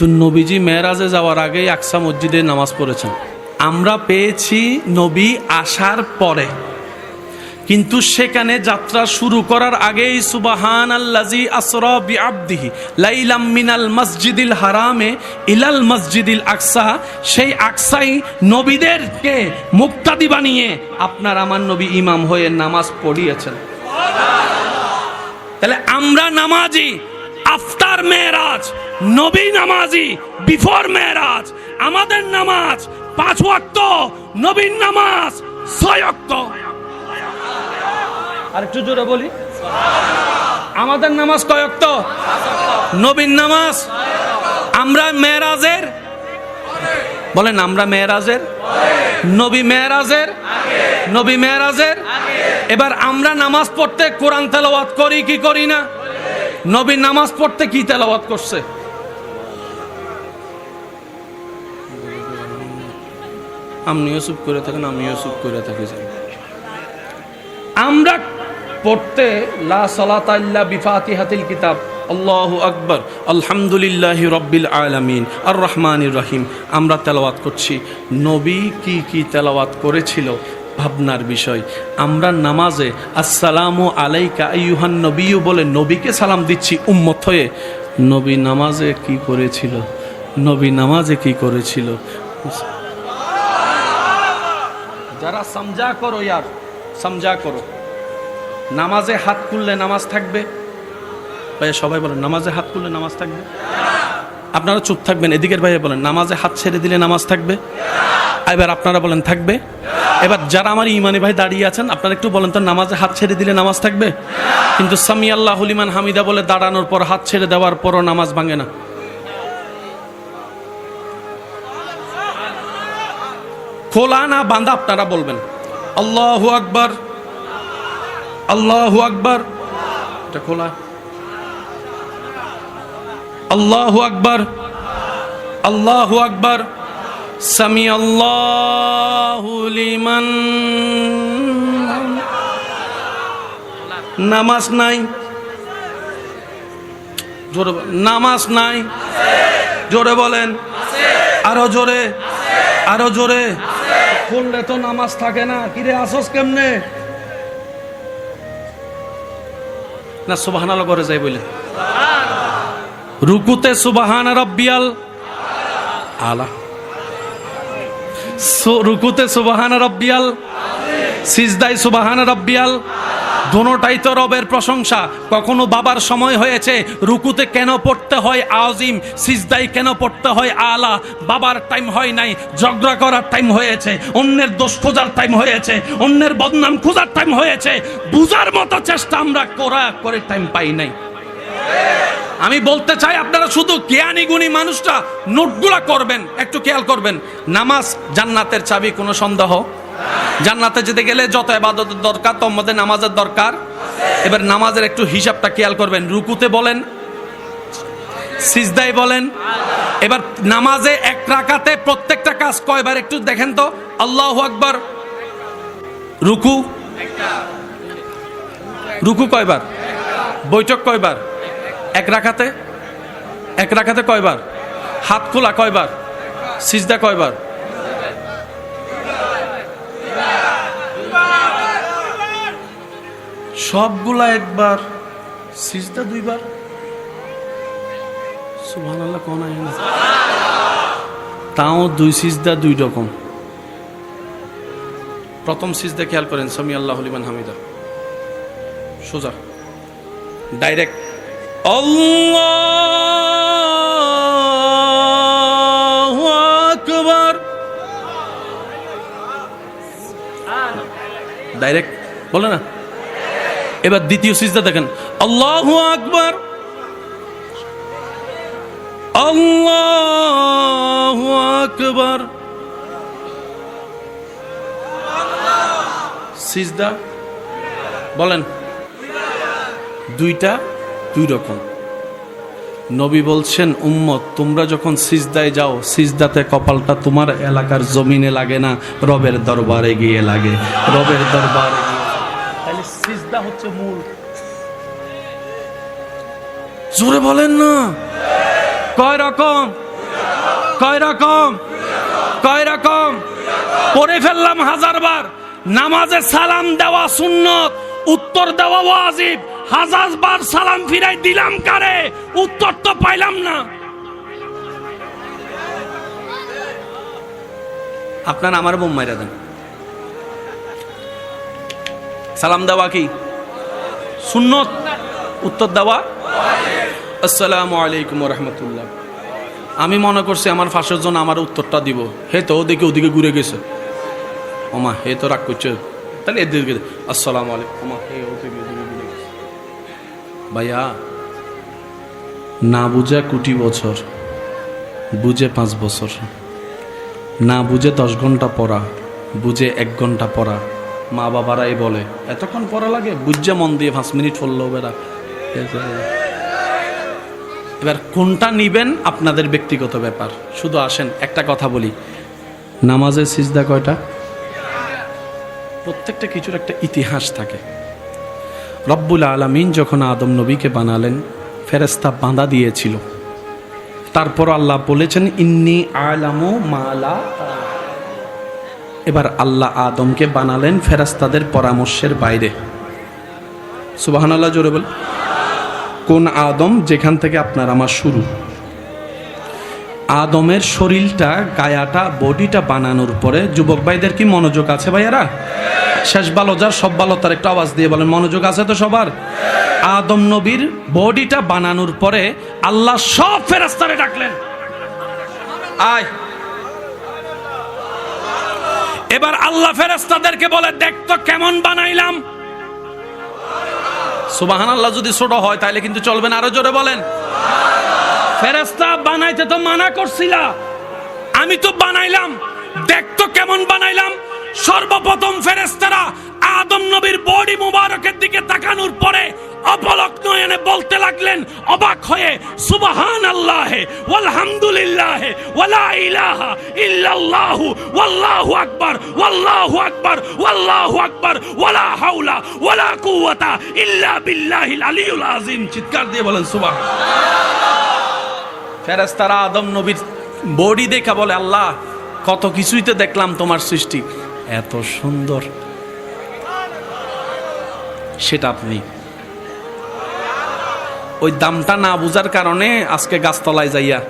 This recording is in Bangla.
তো নবীজি মেয়েরাজে যাওয়ার আগেই আকসা মসজিদে নামাজ পড়েছেন। আমরা পেয়েছি নবী আসার পরে। কিন্তু সেখানে যাত্রা শুরু করার আগেই সুবাহান আল্লাজি আসর বি আব্দিহি লাইলাম মিনাল মসজিদিল হারামে ইলাল মসজিদিল আকসা। সেই আকসাই নবীদেরকে মুক্তাদি বানিয়ে আপনার আমার নবী ইমাম হয়ে নামাজ পড়িয়েছেন। তাহলে আমরা নামাজি, আফতার মেয়েরাজ নবী নামাজি, বিফোর মেয়েরাজ, আমাদের নামাজ পাঁচ ওয়াক্ত নবীন নামাজ ছয় আর একটু জোরে বলি। আমাদের নামাজ কয় নবীর নামাজ। আমরা মেয়েরাজের? বলেন, আমরা মেয়েরাজের? নবী মেয়েরাজের? নবী মেয়েরাজের? এবার আমরা নামাজ পড়তে কোরআন তেলাওয়াত করি, কি করি না? নবী নামাজ পড়তে কি তেলাওয়াত করছে? আপনিও চুপ করে থাকেন, আমিও চুপ করে থাকি যাই। আমরা পড়তে, লা সালাতা ইল্লা বিফাতিহাতিল কিতাব, আল্লাহু আকবার, আলহামদুলিল্লাহ রব্বিল আলামিন আর রহমানির রহিম। আমরা তেলাওয়াত করছি। নবী কি কি তেলাওয়াত করেছিল? ভাবনার বিষয়। আমরা নামাজে, আসসালামু আলাইকা আইয়ুহান নবীও বলে নবীকে সালাম দিচ্ছি, উম্মত হয়ে। নবী নামাজে কি করেছিল? নবী নামাজে কি করেছিল? যারা সমঝা করো ইয়ার সমঝা করো। নামাজে হাত খুললে নামাজ থাকবে? ভাইয়া সবাই বলেন, নামাজে হাত খুললে নামাজ থাকবে? আপনারা চুপ থাকবেন, এদিকের ভাইয়া বলেন, নামাজে হাত ছেড়ে দিলে নামাজ থাকবে? এবার আপনারা বলেন, থাকবে? এবার যারা আমার ইমানি ভাই দাঁড়িয়ে আছেন, আপনারা একটু বলেন তো, নামাজে হাত ছেড়ে দিলে নামাজ থাকবে? কিন্তু সামি আল্লাহ হলিমান হামিদা বলে, দাঁড়ানোর পর, হাত ছেড়ে দেওয়ার পরও নামাজ ভাঙে না। খোলা না বান্ধা আপনারা বলবেন। আল্লাহু আকবর। আল্লাহু আকবর। এটা খোলা। আল্লাহু আকবর। আল্লাহু আকবর। সামি আল্লাহু লিমান। নামাজ নাই। জোরে নামাজ নাই। জোরে বলেন। আরও জোরে। আরও জোরে। খুললে তো নামাজ থাকে না। কিরে আসস কেমনে? না সুবাহান করে যাই বলে রুকুতে সুবাহান রব্বিয়াল আলা। রুকুতে সুবাহান রব্বিয়াল। সিজদাই সুবাহান রব্বিয়াল দোনোটাই তো রবের প্রশংসা। কখনো বাবার সময় হয়েছে, রুকুতে কেন পড়তে হয় আজিম সিজদাই কেন পড়তে হয় আলা? বাবার টাইম হয় নাই, ঝগড়া করার টাইম হয়েছে, অন্যের দোষ খোঁজার টাইম হয়েছে, অন্যের বদনাম খোঁজার টাইম হয়েছে। বুঝার মতো চেষ্টা আমরা করা করে টাইম পাই নাই। আমি বলতে চাই, আপনারা শুধু জ্ঞানী গুণী মানুষটা নোটগুলা করবেন, একটু খেয়াল করবেন। নামাজ জান্নাতের চাবি, কোনো সন্দেহ? জান্নাতে যেতে গেলে যত এবাদতের দরকার তোর মধ্যে নামাজের দরকার। এবার নামাজের একটু হিসাবটা খেয়াল করবেন। রুকুতে বলেন সিজদাই বলেন, এবার নামাজে এক রাকাতে প্রত্যেকটা কাজ কয়বার একটু দেখেন তো? আল্লাহ আকবার। রুকু। রুকু কয়বার? বৈঠক কয়বার? এক রাখাতে এক রাখাতে কয়বার? হাত খোলা কয়বার? সিজদা কয়বার? সবগুলা একবার, সিজদা দুইবার। তাও দুই সিজদা, দুই রকম। প্রথম সিজদা খেয়াল করেন সামি আল্লাহ হলিমান হামিদা। সোজা। ডাইরেক্ট আকবার। ডাইরেক্ট বলে না? এবার দ্বিতীয় সিজদা দেখেন। আল্লাহ আকবর। আল্লাহ আকবার। সিজদা বলেন। দুইটা দুই রকম। নবী বলছেন, উম্মত, তোমরা যখন সিজদায় যাও, সিজদাতে কপালটা তোমার এলাকার জমিনে লাগে না, রবের দরবারে গিয়ে লাগে। রবের দরবারে সিজদা হচ্ছে মূল। জোরে বলেন না। কয় রকম? কয় রকম? কয় রকম? পড়ে ফেললাম হাজার বার নামাজে সালাম দেওয়া সুন্নত উত্তর দেওয়া ওয়াজিব। হাজার বার সালাম ফিরাই দিলাম কারে? উত্তর তো পাইলাম না। আপনার আমার বোম মাইরা দেন। সালাম দেওয়া কি? সুন্নত, উত্তর দেওয়া। আসসালামু আলাইকুম রহমতুল্লাহ। আমি মনে করছি আমার ফাঁসের জন্য আমার উত্তরটা দিব। হে তো ওদিকে ওদিকে ঘুরে গেছে। ওমা, হে তো রাগ করছে। তাহলে এদিকে আসসালামু আলাইকুম। হে ওদিকে ঘুরে গেছে। ভাইয়া, না বুঝে কোটি বছর, বুঝে পাঁচ বছর। না বুঝে দশ ঘণ্টা পড়া, বুঝে এক ঘণ্টা পড়া। মা বাবারাই বলে, এতক্ষণ পড়া লাগে বুঝছে মন দিয়ে পাঁচ মিনিট পড়ল বেড়া। এবার কোনটা নিবেন আপনাদের ব্যক্তিগত ব্যাপার? শুধু আসেন, একটা কথা বলি। নামাজের সিজদা কয়টা? প্রত্যেকটা কিছুর একটা ইতিহাস থাকে। রব্বুল আলমিন যখন আদম নবীকে বানালেন ফেরেস্তা বাঁধা দিয়েছিল। তারপর আল্লাহ বলেছেন, ইন্নি আলামু মালা এবার আল্লাহ আদমকে বানালেন ফেরাস্তাদের পরামর্শের বাইরে। সুবাহান আল্লাহ জোরে বল। কোন আদম যেখান থেকে আপনার আমার শুরু? আদমের শরীরটা, গায়াটা, বডিটা বানানোর পরে যুবক ভাইদের কি মনোযোগ আছে ভাইয়ারা? শেষ ভালো যার সব ভালো তার একটা আওয়াজ দিয়ে বলেন, মনোযোগ আছে তো সবার? আদম নবীর বডিটা বানানোর পরে আল্লাহ সব ফেরাস্তারে ডাকলেন। আয়। এবার আল্লাহ ফেরেস্তাদেরকে বলে দেখতো কেমন বানাইলাম। সুবাহান আল্লাহ যদি ছোট হয় তাহলে কিন্তু চলবে না। আরও জোরে বলেন। ফেরেস্তা বানাইতে তো মানা করছিলা। আমি তো বানাইলাম। দেখতো কেমন বানাইলাম। সর্বপ্রথম ফেরেস্তারা আদম নবীর বডি মুবারকের দিকে তাকানোর বলতে লাগলেন, অবাক হয়ে সুবহান আল্লাহ ওয়ালহামদুলিল্লাহ, ওয়ালা ইলাহা ইল্লাল্লাহু, ওয়াল্লাহু আকবার ওয়াল্লাহু আকবার ওয়াল্লাহু আকবার, ওয়ালা হাওলা, ওয়ালা কুওয়াতা ইল্লা বিল্লাহিল আলিয়ুল আযীম। চিৎকার দিয়ে বলেন সুবহান ফেরেস্তারা আদম নবীর বডি দেখা বলে, আল্লাহ, কত কিছুই তো দেখলাম তোমার সৃষ্টি। এত সুন্দর। সেটা আপনি ওই দামটা না বুঝার কারণে আজকে গাছতলায় যাইয়া